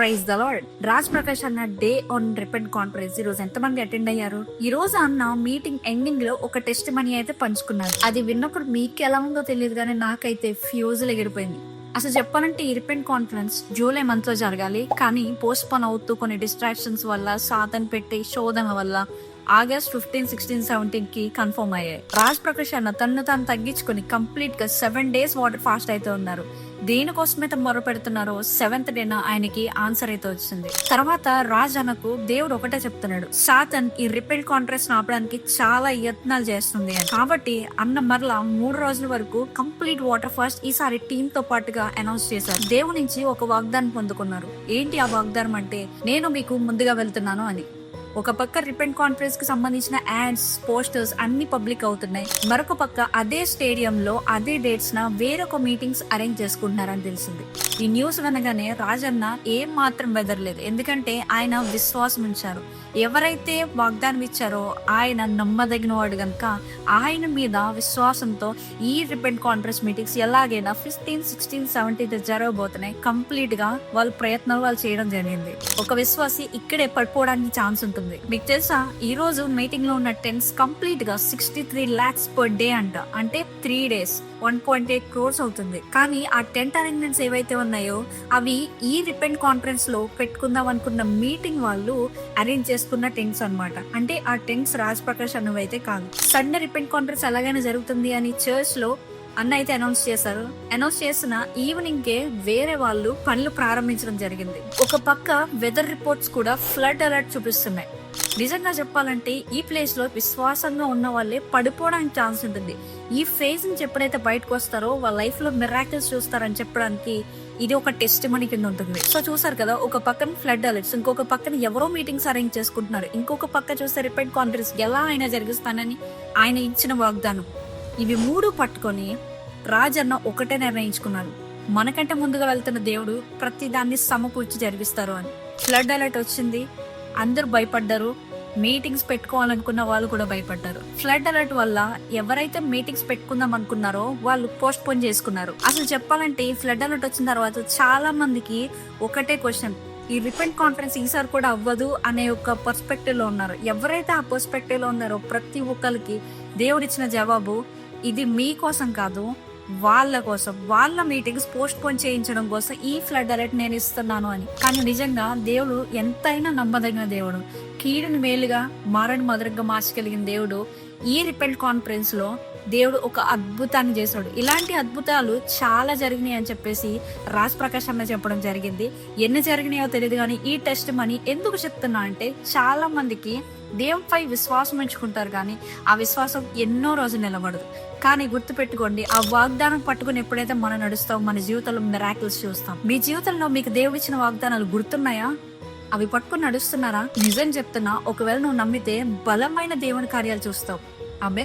Praise the lord Raj Prakash అన్న day on repent conference ఈ రోజు ఎంతమంది అటెండ్ అయ్యారు? ఈ రోజు అన్న మీటింగ్ ఎండింగ్లో ఒక టెస్ట్ మనీ అయితే పంచుకున్నారు. అది విన్నప్పుడు మీకు ఎలా ఉందో తెలియదు కానీ నాకైతే ఫ్యూజులు ఎగిరిపోయింది. అసలు చెప్పాలంటే ఈ రిపెంట్ కాన్ఫరెన్స్ జూలై మంత్లో జరగాలి. కానీ పోస్ట్ పోన్ అవుతూ కొన్ని డిస్ట్రాక్షన్స్ వల్ల సాధన పెట్టి శోధన వల్ల ఆగస్ట్ ఫిఫ్టీన్ సిక్స్టీన్ సెవెంటీన్కి కన్ఫర్మ్ అయ్యాయి. రాజ్ ప్రకాష్ అన్న తన్ను తాను తగ్గించుకొని కంప్లీట్గా సెవెన్ డేస్ వాటర్ ఫాస్ట్ అయితే ఉన్నారు. దేనికోసమైతే మొర పెడుతున్నారో సెవెంత్ డేన ఆయనకి ఆన్సర్ అయితే వచ్చింది. తర్వాత రాజ్ అన్నకు దేవుడు ఒకటే చెప్తున్నాడు. సాతన్ ఈ రిపెల్ కాంట్రాక్ట్ ఆపడానికి చాలా యత్నాలు చేస్తుంది కాబట్టి అన్న మరలా మూడు రోజుల వరకు కంప్లీట్ వాటర్ ఫాస్ట్ ఈసారి టీమ్తో పాటుగా అనౌన్స్ చేశారు. దేవుడి నుంచి ఒక వాగ్దానం పొందుకున్నారు. ఏంటి ఆ వాగ్దానం అంటే నేను మీకు ముందుగా వెళ్తున్నాను అని. ఒక పక్క రిపెంట్ కాన్ఫరెన్స్కి సంబంధించిన యాడ్స్ పోస్టర్స్ అన్ని పబ్లిక్ అవుతున్నాయి. మరొక పక్క అదే స్టేడియం లో అదే డేట్స్ న వేరొక మీటింగ్స్ అరేంజ్ చేసుకుంటున్నారని తెలిసింది. ఈ న్యూస్ వినగానే రాజన్న ఏం మాత్రం బెదరలేదు ఎందుకంటే ఆయన విశ్వాసం ఉంచారు ఎవరైతే వాగ్దానం ఇచ్చారో ఆయన నమ్మదగిన వాడు ఆయన మీద విశ్వాసంతో ఈ రిపెంట్ కాన్ఫరెన్స్ మీటింగ్స్ ఎలాగైనా ఫిఫ్టీన్ సిక్స్టీన్ సెవెంటీన్త్ జరగబోతున్నాయి. కంప్లీట్గా ప్రయత్నాలు వాళ్ళు చేయడం జరిగింది. ఒక విశ్వాసి ఇక్కడే పడిపోవడానికి ఛాన్స్ ఉంటుంది. మీకు తెలుసా? ఈ రోజు మీటింగ్లో ఉన్న టెన్స్ కంప్లీట్గా sixty three lakhs per day అంట. అంటే three days. One point eight crores అవుతుంది. కానీ ఆ టెంట్ అరేంజ్మెంట్స్ ఏవైతే ఉన్నాయో అవి ఈ రిపెంట్ కాన్ఫరెన్స్లో పెట్టుకుందాం అనుకున్న మీటింగ్ వాళ్ళు అరేంజ్ చేసుకున్న టెంట్స్ అన్నమాట. అంటే ఆ టెంట్స్ రాజ్ ప్రకాష్ అన్నవైతే కాదు. సండే రిపెంట్ కాన్ఫరెన్స్ ఎలాగైనా జరుగుతుంది అని చర్చ్లో అన్న అయితే అనౌన్స్ చేశారు. అనౌన్స్ చేసిన ఈవినింగ్ కే వేరే వాళ్ళు పనులు ప్రారంభించడం జరిగింది. ఒక పక్క వెదర్ రిపోర్ట్స్ కూడా ఫ్లడ్ అలర్ట్ చూపిస్తున్నాయి. నిజంగా చెప్పాలంటే ఈ ప్లేస్లో విశ్వాసంగా ఉన్న వాళ్ళే పడిపోవడానికి ఛాన్స్ ఉంటుంది. ఈ ఫేజ్ నుంచి ఎప్పుడైతే బయటకు వస్తారో వాళ్ళ లైఫ్లో మిరాకిల్స్ చూస్తారని చెప్పడానికి ఇది ఒక టెస్ట్ మనీ కింద ఉంటుంది. సో చూసారు కదా ఒక పక్కన ఫ్లడ్ అలర్ట్స్ ఇంకొక పక్కన ఎవరో మీటింగ్స్ అరేంజ్ చేసుకుంటున్నారు. ఇంకొక పక్క చూస్తే రిపెంట్ కాన్ఫరెన్స్ ఎలా అయినా జరిగిస్తానని ఆయన ఇచ్చిన వాగ్దానం. ఇవి మూడు పట్టుకొని రాజన్న ఒకటే నిర్ణయించుకున్నాడు. మనకంటే ముందుగా వెళ్తున్న దేవుడు ప్రతి దాన్ని సమకూర్చి జరిగిస్తారు అని. ఫ్లడ్ అలర్ట్ వచ్చింది అందరూ భయపడ్డారు మీటింగ్స్ పెట్టుకోవాలనుకున్న వాళ్ళు కూడా భయపడ్డారు. ఫ్లడ్ అలర్ట్ వల్ల ఎవరైతే మీటింగ్స్ పెట్టుకుందాం అనుకున్నారో వాళ్ళు పోస్ట్ పోన్ చేసుకున్నారు. అసలు చెప్పాలంటే ఈ ఫ్లడ్ అలర్ట్ వచ్చిన తర్వాత చాలా మందికి ఒకటే క్వశ్చన్. ఈ రిపెంట్ కాన్ఫరెన్స్ ఈసారి కూడా అవ్వదు అనే ఒక పర్స్పెక్టివ్లో ఉన్నారు. ఎవరైతే ఆ పర్స్పెక్టివ్లో ఉన్నారో ప్రతి ఒక్కరికి దేవుడిచ్చిన జవాబు ఇది మీకోసం కాదు వాళ్ళ కోసం వాళ్ళ మీటింగ్స్ పోస్ట్ పోన్ చేయించడం కోసం ఈ ఫ్లడ్ అలర్ట్ నేను ఇస్తున్నాను అని. కానీ నిజంగా దేవుడు ఎంతైనా నమ్మదగిన దేవుడు. కీడుని మేలుగా మారని మధురంగా మార్చగలిగిన దేవుడు ఈ రిపెల్ కాన్ఫరెన్స్లో దేవుడు ఒక అద్భుతాన్ని చేశాడు. ఇలాంటి అద్భుతాలు చాలా జరిగినాయి అని చెప్పేసి రాజ్ ప్రకాష్ అన్న చెప్పడం జరిగింది. ఎన్ని జరిగినాయో తెలియదు కానీ ఈ టెస్ట్ మనీ ఎందుకు చెప్తున్నా అంటే చాలా మందికి దేవుపై విశ్వాసం ఉంచుకుంటారు కానీ ఆ విశ్వాసం ఎన్నో రోజులు నిలబడదు. కానీ గుర్తుపెట్టుకోండి ఆ వాగ్దానం పట్టుకుని ఎప్పుడైతే మనం నడుస్తాం మన జీవితంలో మిరాకిల్స్ చూస్తాం. మీ జీవితంలో మీకు దేవుడు ఇచ్చిన వాగ్దానాలు గుర్తున్నాయా? అవి పట్టుకుని నడుస్తున్నారా? నిజం చెప్తున్నా ఒకవేళ నువ్వు నమ్మితే బలమైన దేవుని కార్యాలు చూస్తావు. ఆమె